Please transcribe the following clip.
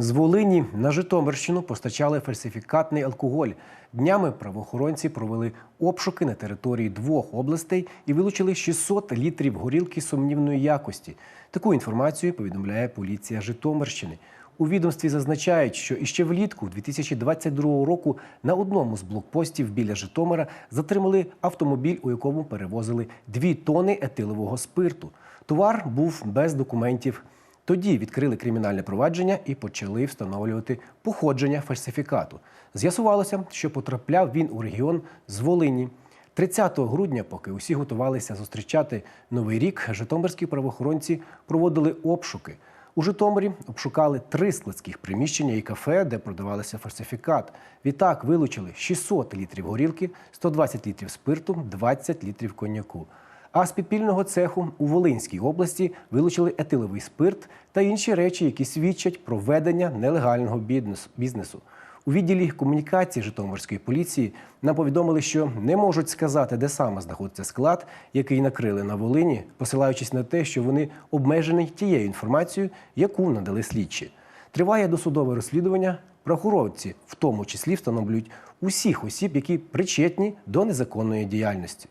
З Волині на Житомирщину постачали фальсифікатний алкоголь. Днями правоохоронці провели обшуки на території двох областей і вилучили 600 літрів горілки сумнівної якості. Таку інформацію повідомляє поліція Житомирщини. У відомстві зазначають, що іще влітку 2022 року на одному з блокпостів біля Житомира затримали автомобіль, у якому перевозили 2 тони етилового спирту. Товар був без документів. Тоді відкрили кримінальне провадження і почали встановлювати походження фальсифікату. З'ясувалося, що потрапляв він у регіон з Волині. 30 грудня, поки усі готувалися зустрічати новий рік, житомирські правоохоронці проводили обшуки. У Житомирі обшукали три складських приміщення і кафе, де продавалися фальсифікат. Відтак вилучили 600 літрів горілки, 120 літрів спирту, 20 літрів коньяку. А з підпільного цеху у Волинській області вилучили етиловий спирт та інші речі, які свідчать про ведення нелегального бізнесу. У відділі комунікації Житомирської поліції нам повідомили, що не можуть сказати, де саме знаходиться склад, який накрили на Волині, посилаючись на те, що вони обмежені тією інформацією, яку надали слідчі. Триває досудове розслідування. Правоохоронці в тому числі встановлюють усіх осіб, які причетні до незаконної діяльності.